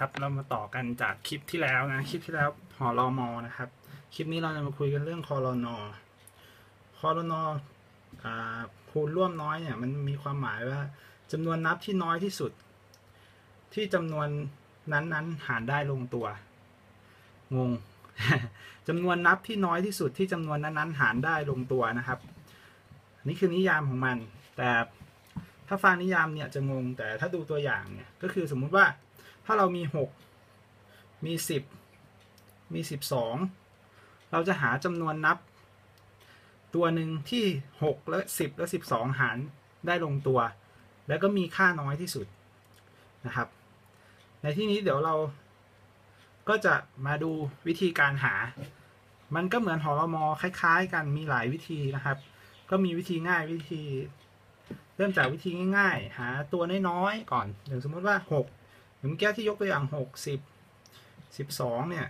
ครับเรามาต่อกันจากคลิปที่แล้วนะคลิปที่แล้วหอรอมอนะครับ คลิปนี้เราจะมาคุยกันเรื่องคอรนอคอรนอคูณร่วมน้อยเนี่ยมันมีความหมายว่าจำนวนนับที่น้อยที่สุด ที่จำนวนนั้นๆหารได้ลงตัว งงจำนวนนับที่น้อยที่สุดที่จำนวนนั้นๆหารได้ลงตัวนะครับ นี่คือนิยามของมัน แต่ถ้าฟังนิยามเนี่ยจะงงแต่ถ้าดูตัวอย่างเนี่ยก็คือสมมุติว่า ถ้าเรามีหกมีสิบมีสิบสองเราจะหาจำนวนนับ ตัวหนึ่งที่หกและสิบและสิบสองหารได้ลงตัว แล้วก็มีค่าน้อยที่สุดนะครับ ในที่นี้เดี๋ยวเราก็จะมาดูวิธีการหา มันก็เหมือนหอรมอคล้ายๆ กันมีหลายวิธีนะครับ ก็มีวิธีง่ายวิธี เริ่มจากวิธีง่ายๆ หาตัวน้อยๆก่อนอย่างสมมติว่าหก เมื่อกี้ที่ยกตัวอย่างหกสิบสิบสองเนี่ย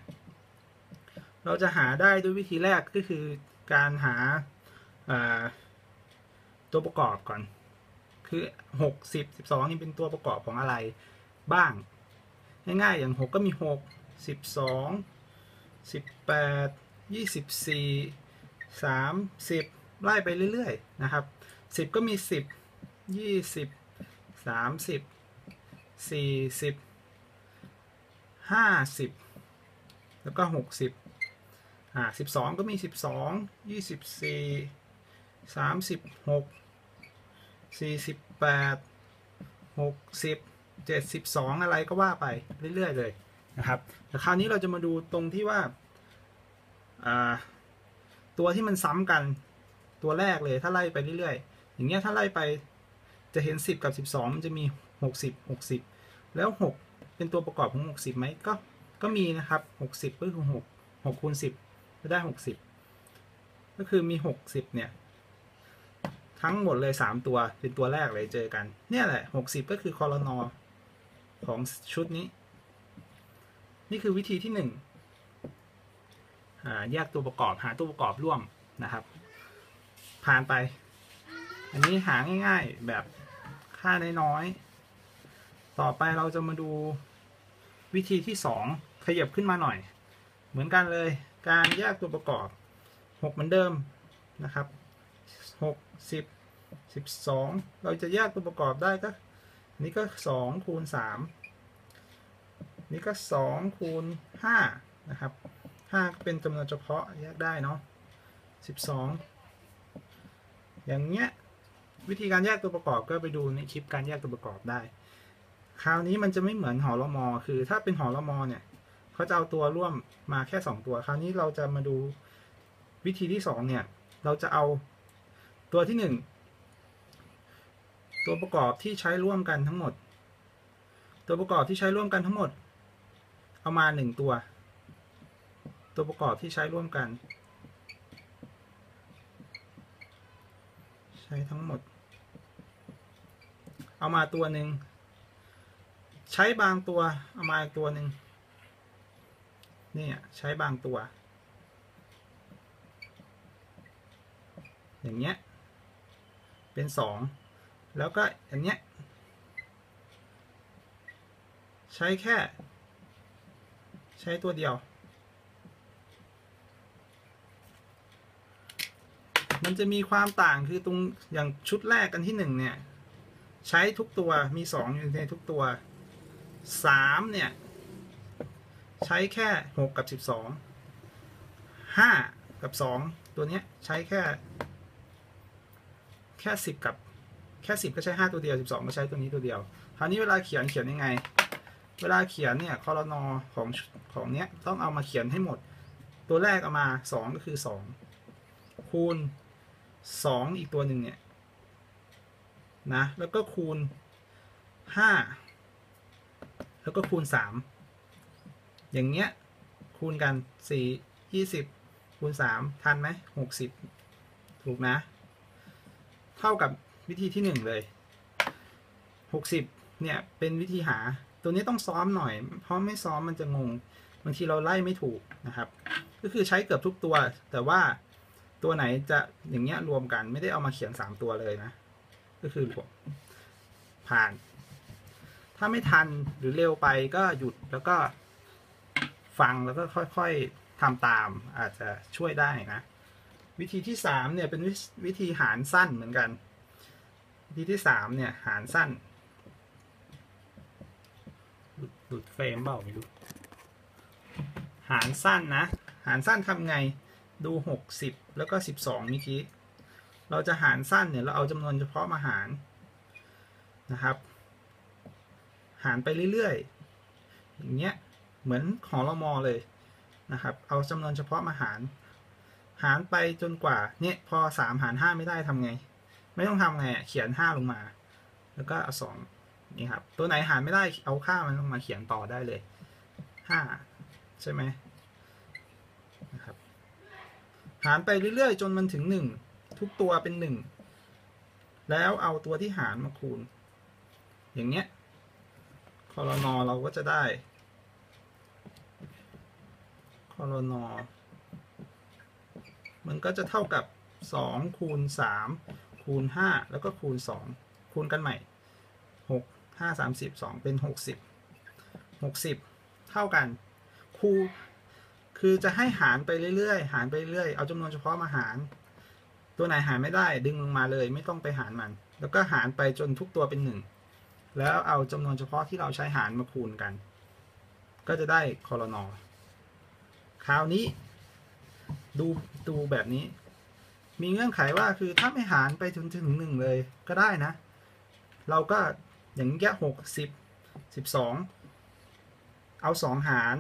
เราจะหาได้ด้วยวิธีแรกก็คือการหาตัวประกอบก่อน คือหกสิบสิบสองนี่เป็นตัวประกอบของอะไรบ้าง ง่ายๆอย่างหกก็มีหกสิบสองสิบแปดยี่สิบสี่สามสิบไล่ไปเรื่อย ๆ นะครับสิบก็มีสิบยี่ สี่สิบห้าสิบแล้วก็หกสิบอ่าสิบสองก็มีสิบสองยี่สิบสี่สามสิบหกสี่สิบแปดหกสิบเจ็ดสิบสองอะไรก็ว่าไปเรื่อยๆเลยนะครับแต่คราวนี้เราจะมาดูตรงที่ว่าตัวที่มันซ้ำกันตัวแรกเลยถ้าไล่ไปเรื่อยๆ อย่างเงี้ยถ้าไล่ไปจะเห็น 10 กับ 12 มันจะมี 60 60 แล้ว 6 เป็นตัวประกอบของ 60ไหมก็ก็มีนะครับ 60 ก็คือ 6 6คูณ10 ก็ได้ 60 ก็คือมี 60 เนี่ย ทั้งหมดเลย 3 ตัวเป็นตัวแรกเลยเจอกัน เนี่ยแหละ 60 ก็คือคอรนอของชุดนี้ นี่คือวิธีที่1แยกตัวประกอบหาตัวประกอบร่วมนะครับ ผ่านไป อันนี้หาง่าย ๆแบบค่าน้อยๆ ต่อไปเราจะมาดูวิธีที่สองขยับขึ้นมาหน่อย เหมือนกันเลย การแยกตัวประกอบหกเหมือนเดิมนะครับหกสิบสิบสองเราจะแยกตัวประกอบได้ก็ นี่ก็สองคูณสามนี่ก็สองคูณห้านะครับห้าเป็นจำนวนเฉพาะแยกได้เนาะสิบสองอย่างเงี้ยวิธีการแยกตัวประกอบก็ไปดูในคลิปการแยกตัวประกอบได้ คราวนี้มันจะไม่เหมือนหอละมอคือ ถ้าเป็นหอละมอเนี่ยเขาจะเอาตัวร่วมมาแค่สองตัว คราวนี้เราจะมาดูวิธีที่สองเนี่ย เราจะเอาตัวที่หนึ่งตัวประกอบที่ใช้ร่วมกันทั้งหมด ตัวประกอบที่ใช้ร่วมกันทั้งหมด เอามาหนึ่งตัว ตัวประกอบที่ใช้ร่วมกัน ใช้ทั้งหมด เอามาตัวหนึ่ง ใช้บางตัว เอามาอีกตัวหนึ่งนี่ใช้บางตัว อย่างเงี้ย เป็นสองแล้วก็อย่างเงี้ย ใช้แค่ ใช้ตัวเดียว มันจะมีความต่างคือตรงอย่างชุดแรกกันที่หนึ่งเนี่ย ใช้ทุกตัวมีสองอยู่ในทุกตัว สามเนี่ย ใช้แค่หกกับสิบสองห้ากับสองตัวเนี้ยใช้แค่ แค่สิบกับแค่สิบก็ใช้ห้าตัวเดียวสิบสองก็ใช้ตัวนี้ตัวเดียว คราวนี้เวลาเขียนเขียนยังไง เวลาเขียนเนี่ยคอรนอของของเนี้ยต้องเอามาเขียนให้หมด ตัวแรกเอามาสองก็คือสองคูณสองอีกตัวหนึ่งเนี่ยนะแล้วก็คูณห้า แล้วก็คูณสามอย่างเงี้ยคูณกันสี่ยี่สิบคูณสามทันไหมหกสิบถูกนะ เท่ากับวิธีที่หนึ่งเลยหกสิบเนี่ยเป็นวิธีหาตัวนี้ต้องซ้อมหน่อย เพราะไม่ซ้อมมันจะงงบางทีเราไล่ไม่ถูกนะครับ ก็คือใช้เกือบทุกตัว แต่ว่าตัวไหนจะอย่างเงี้ยรวมกันไม่ได้เอามาเขียนสามตัวเลยนะ ก็คือรวมผ่าน ถ้าไม่ทันหรือเร็วไปก็หยุดแล้วก็ฟังแล้วก็ค่อยๆทำตามอาจจะช่วยได้นะ วิธีที่สามเนี่ยเป็นวิวิธีหารสั้นเหมือนกัน วิธีที่สามเนี่ยหารสั้นหลุดหลุดเฟรมเปล่าไม่รู้หารสั้นนะ หารสั้นทำไงดูหกสิบแล้วก็สิบสองเมื่อกี้ เราจะหารสั้นเนี่ย เราเอาจำนวนเฉพาะมาหารนะครับ หารไปเรื่อยๆ อย่างเงี้ย เหมือนของรมอเลยนะครับ เอาจำนวนเฉพาะมาหาร หารไปจนกว่า เนี่ยพอสามหารห้าไม่ได้ทำไง ไม่ต้องทำไงเขียนห้าลงมา แล้วก็เอาสองนี่ครับ ตัวไหนหารไม่ได้เอาค่ามันลงมาเขียนต่อได้เลยห้าใช่ไหมนะครับหารไปเรื่อยๆ จนมันถึงหนึ่งทุกตัวเป็นหนึ่งแล้วเอาตัวที่หารมาคูณ อย่างเงี้ย คอรนอเราก็จะได้คอรนอมันก็จะเท่ากับสองคูณสามคูณห้าแล้วก็คูณสองคูณกันใหม่หกห้าสามสิบสองเป็นหกสิบหกสิบเท่ากัน คูคือจะให้หารไปเรื่อยๆ หารไปเรื่อยเอาจำนวนเฉพาะมาหาร ตัวไหนหารไม่ได้ดึงลงมาเลย ไม่ต้องไปหารมัน แล้วก็หารไปจนทุกตัวเป็นหนึ่ง แล้วเอาจำนวนเฉพาะที่เราใช้หารมาคูณกัน ก็จะได้คอรนอคราวนี้ ดูดูแบบนี้ มีเงื่อนไขว่าคือถ้าไม่หารไปจนถึงหนึ่งเลยก็ได้นะ เราก็อย่างเงี้ยหกสิบสิบสองเอาสองหาร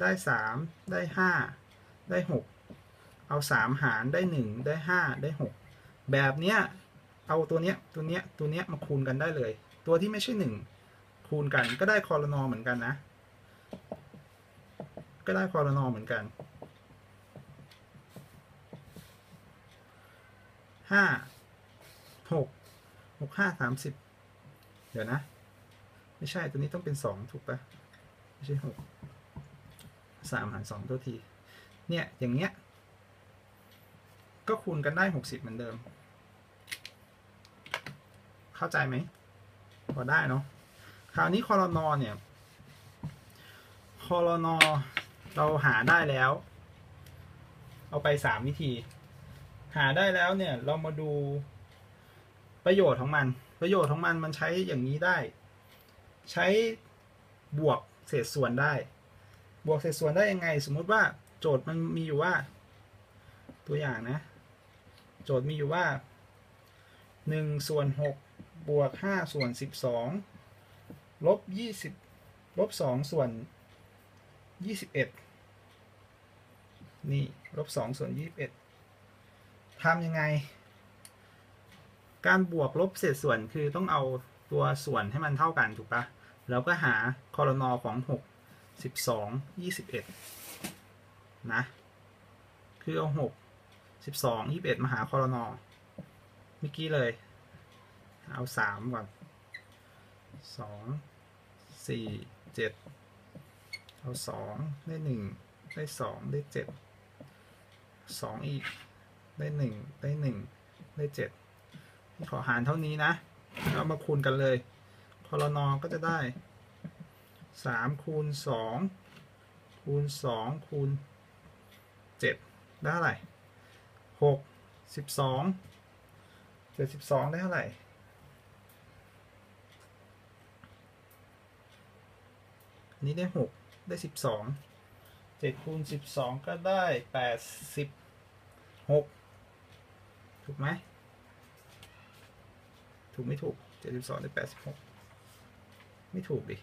ได้สามได้ห้าได้หกเอาสามหารได้หนึ่งได้ห้าได้หกแบบเนี้ยเอาตัวเนี้ยตัวเนี้ยตัวเนี้ยมาคูณกันได้เลย ตัวที่ไม่ใช่หนึ่งคูณกันก็ได้คอรนอเหมือนกันนะ ก็ได้คอรนอเหมือนกันห้าหกหกห้าสามสิบเดี๋ยวนะ ไม่ใช่ตัวนี้ต้องเป็นสองถูกปะไม่ใช่หกสามหารสองตัวที เนี่ย อย่างเงี้ย ก็คูณกันได้หกสิบเหมือนเดิม เข้าใจไหม พอได้เนาะคราวนี้คอรนอเนี่ยคอรนอเราหาได้แล้ว เอาไปสามวิธี หาได้แล้วเนี่ยเรามาดูประโยชน์ของมัน ประโยชน์ของมันมันใช้อย่างนี้ได้ ใช้บวกเศษส่วนได้ บวกเศษส่วนได้ยังไง สมมุติว่าโจทย์มันมีอยู่ว่า ตัวอย่างนะ โจทย์มีอยู่ว่าหนึ่งส่วนหก บวกห้าส่วนสิบสองลบยี่สิบลบสองส่วนยี่สิบเอ็ดนี่ลบสองส่วนยี่สิบเอ็ดทำยังไง การบวกลบเศษส่วนคือต้องเอาตัวส่วนให้มันเท่ากันถูกปะแล้วก็หาคอรนอของหกสิบสองยี่สิบเอ็ดนะ คือเอาหกสิบสองยี่สิบเอ็ดมาหาคอรนอเมื่อกี้เลย เอาสามก่อนสองสี่เจ็ดเอาสองได้หนึ่งได้สองได้เจ็ดสองอีก ได้หนึ่งได้หนึ่งได้เจ็ดขอหารเท่านี้นะเอามาคูณกันเลยคอรนอก็จะได้สามคูณสองคูณสองคูณเจ็ดได้เท่าไหร่หกสิบสองเจ็ดสิบสองได้เท่าไหร่ อันนี้ได้หกได้สิบสองเจ็ดคูณสิบสองก็ได้แปดสิบหกถูกไหม ถูกไม่ถูกเจ็ดสิบสองได้แปดสิบหกไม่ถูกดิ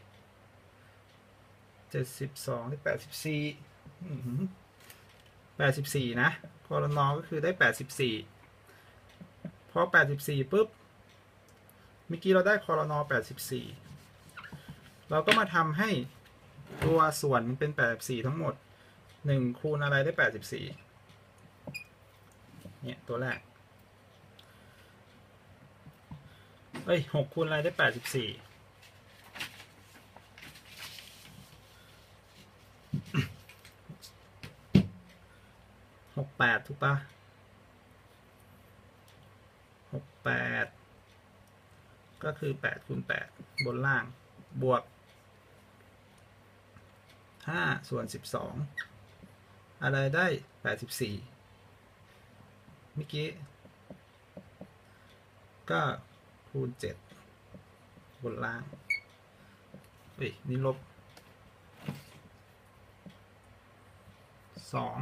เจ็ดสิบสองได้แปดสิบสี่แปดสิบสี่นะคอรนอก็คือได้แปดสิบสี่พอแปดสิบสี่ปุ๊บเมื่อกี้เราได้คอรนอแปดสิบสี่เราก็มาทำให้ ตัวส่วนมันเป็นแปดสี่ทั้งหมดหนึ่งคูณอะไรได้แปดสิบสี่เนี่ยตัวแรกเอ้ยหกคูณอะไรได้แปดสิบสี่หกแปดถูกปะหกแปดก็คือแปดคูณแปดบนล่างบวก ห้าส่วนสิบสองอะไรได้แปดสิบสี่เมื่อกี้ก็คูณเจ็ดบนล่างเฮ้ย นี่ลบสอง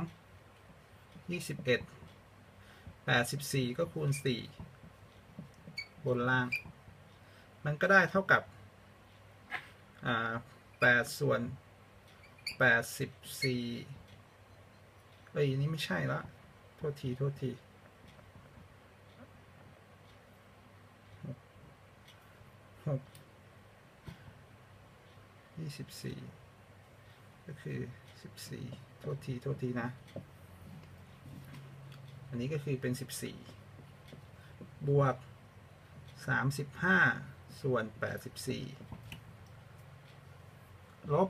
ยี่สิบเอ็ดแปดสิบสี่ก็คูณสี่บนล่าง มันก็ได้เท่ากับอ่าแปดส่วน แปดสิบสี่เอ้ยนี่ไม่ใช่ละโทษทีโทษทีหกยี่สิบสี่ก็คือสิบสี่โทษทีโทษทีนะ อันนี้ก็คือเป็นสิบสี่บวกสามสิบห้าส่วนแปดสิบสี่ลบ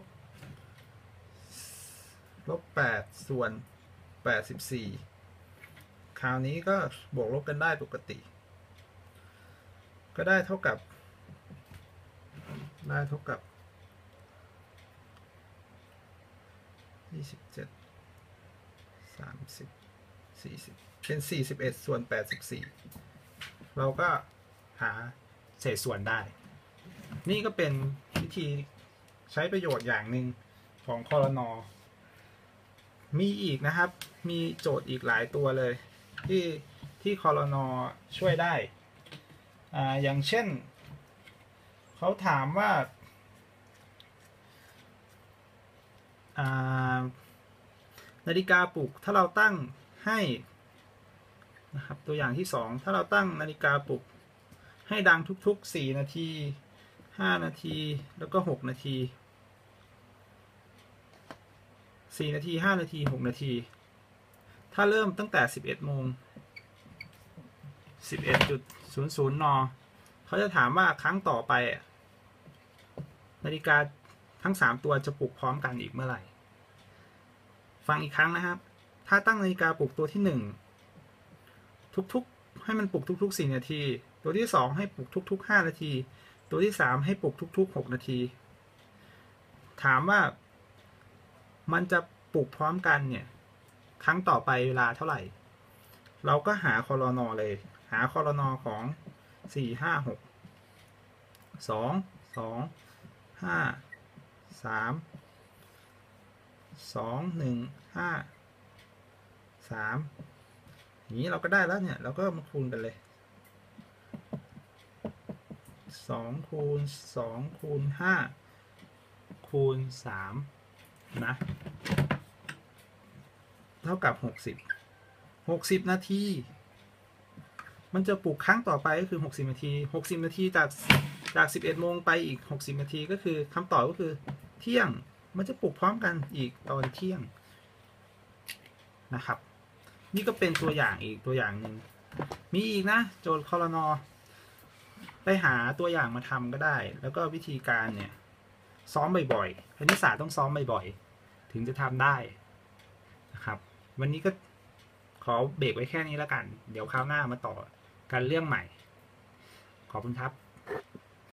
ลบแปดส่วนแปดสิบสี่คราวนี้ก็บวกลบกันได้ปกติ ก็ได้เท่ากับ ได้เท่ากับยี่สิบเป็นสี่สิบเอ็ดส่วนแปดสิบสี่เราก็หาเศษส่วนได้ นี่ก็เป็นวิธีใช้ประโยชน์อย่างหนึ่งของคอรนอ มีอีกนะครับ มีโจทย์อีกหลายตัวเลย ที่ที่คอรนอช่วยได้อ่าอย่างเช่น เขาถามว่าอ่านาฬิกาปลุกถ้าเราตั้งให้นะครับตัวอย่างที่สองถ้าเราตั้งนาฬิกาปลุก ให้ดังทุกๆสี่นาทีห้านาที แล้วก็หกนาที สี่นาทีห้านาทีหกนาที ถ้าเริ่มตั้งแต่สิบเอ็ดโมงสิบเอ็ดจุดศูนย์ศูนย์นเขาจะถามว่าครั้งต่อไป นาฬิกาทั้งสามตัวจะปลุกพร้อมกันอีกเมื่อไหร่ ฟังอีกครั้งนะครับ ถ้าตั้งนาฬิกาปลุกตัวที่หนึ่งทุกๆ ให้มันปลุกทุกๆสี่นาที ตัวที่สองให้ปลุกทุกๆห้านาที ตัวที่สามให้ปลุกทุกๆหกนาที ถามว่า มันจะปลุกพร้อมกันเนี่ย ครั้งต่อไปเวลาเท่าไหร่ เราก็หาคอรนอเลย หาคอรนอของสี่ห้าหกสองสองห้าสามสองหนึ่งห้าสามอย่างนี้เราก็ได้แล้วเนี่ย เราก็มาคูณกันเลยสองคูณสองคูณห้าคูณสาม นะ เท่ากับหกสิบหกสิบนาที มันจะปลุกครั้งต่อไปก็คือหกสิบนาทีหกสิบนาทีจากจากสิบเอ็ดโมงไปอีกหกสิบนาทีก็คือคำตอบก็คือเที่ยงมันจะปลุกพร้อมกันอีกตอนเที่ยงนะครับ นี่ก็เป็นตัวอย่างอีกตัวอย่างหนึ่งมีอีกนะ โจทย์คอรนอไปหาตัวอย่างมาทำก็ได้ แล้วก็วิธีการเนี่ย ซ้อมบ่อยๆคณิตศาสตร์ต้องซ้อมบ่อยๆ ถึงจะทำได้นะครับ วันนี้ก็ขอเบรกไว้แค่นี้แล้วกัน เดี๋ยวคราวหน้ามาต่อกันเรื่องใหม่ ขอบคุณครับ